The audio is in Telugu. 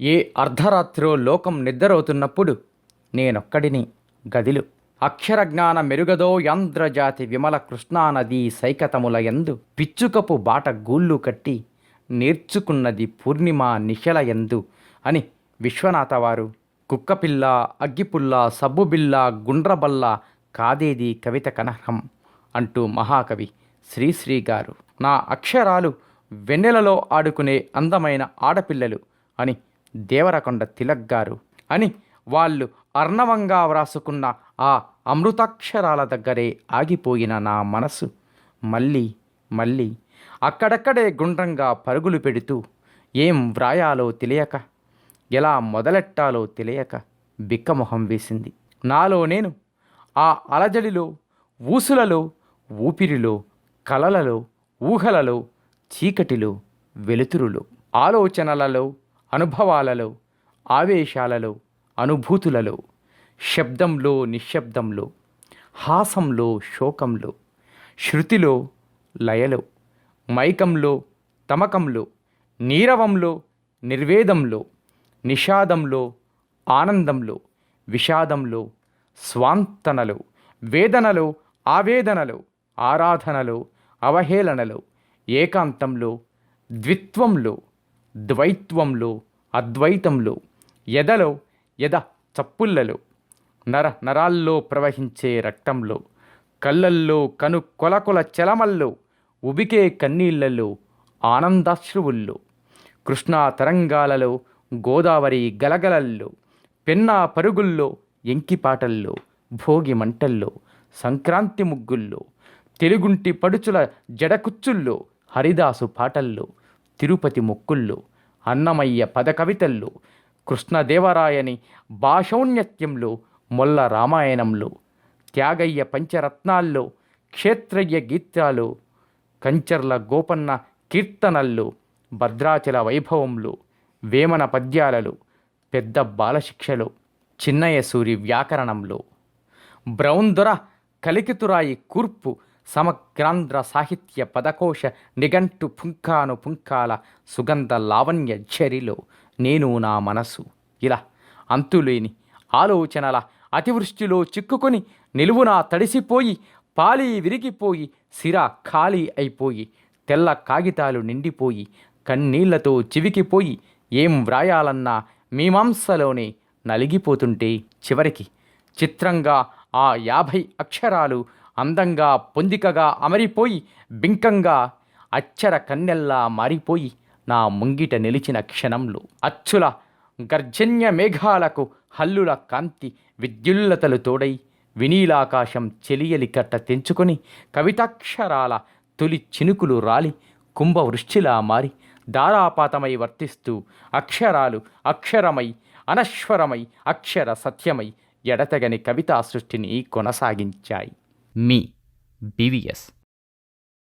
ఏ అర్ధరాత్రో లోకం నిద్రవుతున్నప్పుడు నేనొక్కడిని గదిలో. అక్షర జ్ఞాన మెరుగదో యాంధ్రజాతి విమల కృష్ణానదీ సైకతముల యందు పిచ్చుకపు బాట గూళ్ళు కట్టి నేర్చుకున్నది పూర్ణిమ నిశల యందు అని విశ్వనాథవారు కుక్కపిల్ల అగ్గిపుల్ల సబ్బుబిల్ల గుండ్రబల్ల కాదేది కవిత కనహం అంటూ మహాకవి శ్రీశ్రీ గారు. నా అక్షరాలు వెన్నెలలో ఆడుకునే అందమైన ఆడపిల్లలు అని దేవరకొండ తిలక్ గారు అని వాళ్ళు అర్ణవంగా వ్రాసుకున్న ఆ అమృతాక్షరాల దగ్గరే ఆగిపోయిన నా మనసు. మళ్ళీ మళ్ళీ అక్కడక్కడే గుండ్రంగా పరుగులు పెడుతూ ఏం వ్రాయాలో తెలియక ఎలా మొదలెట్టాలో తెలియక బిక్కమొహం వేసింది. నాలో నేను ఆ అలజడిలో ఊసులలో ఊపిరిలో కలలలో ఊహలలో చీకటిలో వెలుతురులో ఆలోచనలలో అనుభవాలలో ఆవేశాలలో అనుభూతులలో శబ్దంలో నిశ్శబ్దంలో హాసంలో శోకంలో శృతిలో లయలో మైకంలో తమకంలో నీరవంలో నిర్వేదంలో నిషాదంలో ఆనందంలో విషాదంలో స్వాంతనలో వేదనలో ఆవేదనలో ఆరాధనలో అవహేళనలో ఏకాంతంలో ద్విత్వంలో ద్వైత్వంలో అద్వైతంలో ఎదలో ఎద చప్పుళ్ళలో నర నరాల్లో ప్రవహించే రక్తంలో కళ్ళల్లో కను కొలకొల చలమల్లో ఉబికే కన్నీళ్ళలో ఆనందాశ్రువుల్లో కృష్ణా తరంగాలలో గోదావరి గలగలల్లో పెన్నా పరుగుల్లో ఎంకిపాటల్లో భోగి మంటల్లో సంక్రాంతి ముగ్గుల్లో తెలుగుంటి పడుచుల జడకుచ్చుల్లో హరిదాసు పాటల్లో తిరుపతి మొక్కుల్లో అన్నమయ్య పద కవితల్లో కృష్ణదేవరాయని భాషౌన్నత్యంలో మొల్ల రామాయణంలో త్యాగయ్య పంచరత్నాల్లో క్షేత్రయ్య గీతాలు కంచర్ల గోపన్న కీర్తనల్లో భద్రాచల వైభవంలో వేమన పద్యాలలో పెద్ద బాలశిక్షలో చిన్నయ్య సూరి వ్యాకరణంలో. బ్రౌన్ దొర కలికితురాయి కూర్పు సమగ్రాంధ్ర సాహిత్య పదకోశ నిఘంటు పుంఖాను పుంఖాల సుగంధ లావణ్య ఝరిలో నేను నా మనసు. ఇలా అంతులేని ఆలోచనల అతివృష్టిలో చిక్కుకొని నిలువునా తడిసిపోయి పాలి విరిగిపోయి సిర ఖాళీ అయిపోయి తెల్ల కాగితాలు నిండిపోయి కన్నీళ్ళతో చివికిపోయి ఏం వ్రాయాలన్నా మీమాంసలోనే నలిగిపోతుంటే చివరికి చిత్రంగా ఆ యాభై అక్షరాలు అందంగా పొందికగా అమరిపోయి బింకంగా అచ్చర కన్నెల్లా మారిపోయి నా ముంగిట నిలిచిన క్షణంలో అచ్చుల గర్జన్య మేఘాలకు హల్లుల కాంతి విద్యుల్లతలు తోడై వినీలాకాశం చెలియలి కట్ట తెంచుకొని కవితాక్షరాల తొలి చినుకులు రాలి కుంభవృష్టిలా మారి ధారాపాతమై వర్తిస్తూ అక్షరాలు అక్షరమై అనశ్వరమై అక్షర సత్యమై ఎడతెగని కవితా సృష్టిని కొనసాగించాయి. me, BVS.